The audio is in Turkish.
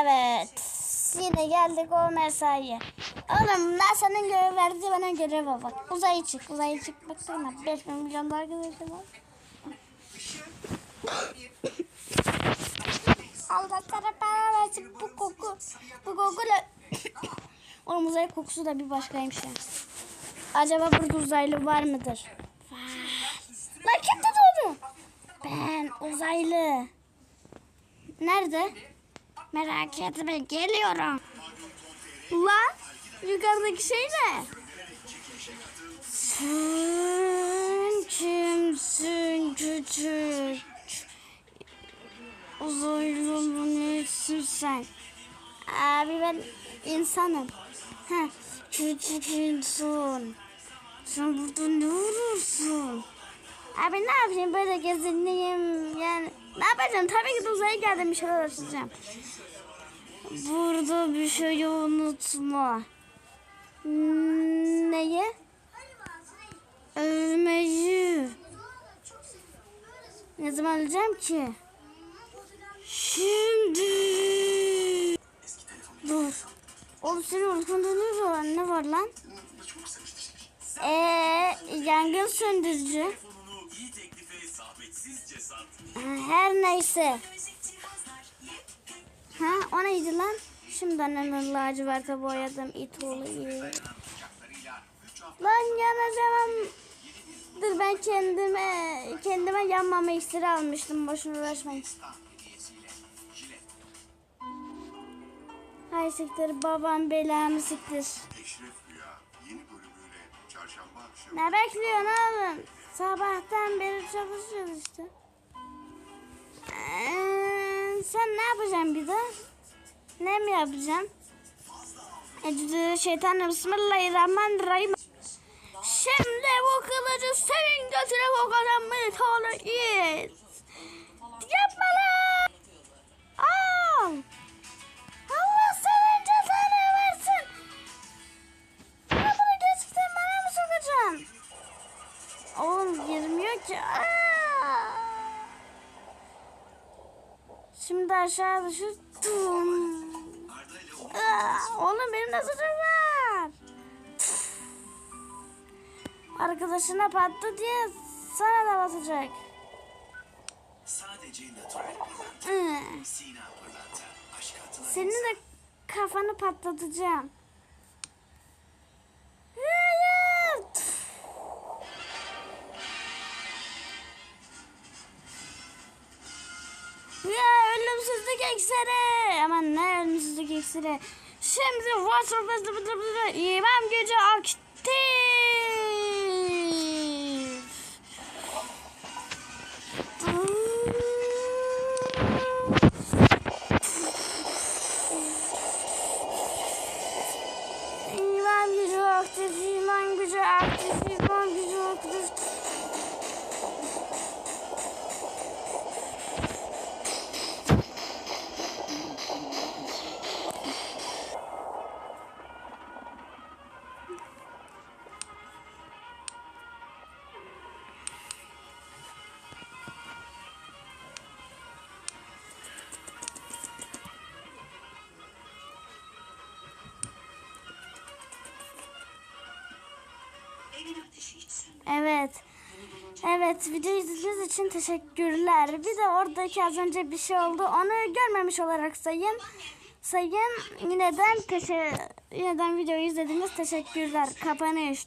Evet. Yine geldik o mesaiye. Oğlum senin görev verdi bana görev al bak. Uzaya çık uzaya çık. Baksana 5 milyon daha arkadaşım var. Allah para versin bu koku. Bu kokuyla. Oğlum uzay kokusu da bir başkaymış ya. Acaba burada uzaylı var mıdır? Var. Lan kim dedi onu? Ben uzaylı. Nerede? Merak etme geliyorum. Lan yukarıdaki şey ne? Sen kimsin küçük? Uzaylı mı nesin sen? Abi ben insanım. Heh, küçük insan. Sen burada ne arıyorsun? Abi ne yapayım böyle gezineyim yani ne yapacağım tabii ki de uzaya geldim bir şeyler açacağım. Burada bir şey unutma. Neyi? Ölmeyi. Ne zaman öleceğim ki? Şimdi. Dur. Oğlum senin ne var? Ne var lan? Eee yangın söndürücü. Her neyse. Ha o neydi lan? Şimdiden hemen laciverte boyadım it olayı. Lan yanacağım. Dur ben kendime kendime yanmama iksiri almıştım. Boşuna uğraşmayın. Hay siktir babam belamı siktir. Ne bekliyorsun oğlum? Sabahtan beri çalışıyoruz işte. Ee, sen ne yapacaksın bir de? Ne mi yapacaksın? Ecdü şeytan bismillahirrahmanirrahim. Şimdi bu kılıcı senin götüne kokadan tane yiyiz. Yapma lan! Oğlum girmiyor ki. Aa! Şimdi aşağı düşürdüm. Aa, Oğlum benim de suçum var. Arkadaşına pattı diye sana da basacak. Sadece natürel pırlanta. Hı. Sina pırlanta. Aşk atılan Senin de kafanı patlatacağım. Ya ölümsüzlük iksiri. Aman ne ölümsüzlük iksiri. Şimdi WhatsApp imam gücü aktif. İman gücü aktif, iman gücü aktif, iman gücü aktif. Evet. Evet video izlediğiniz için teşekkürler. Bir de oradaki az önce bir şey oldu. Onu görmemiş olarak sayın. Sayın yineden teşe yineden videoyu izlediğiniz teşekkürler. Kapanış.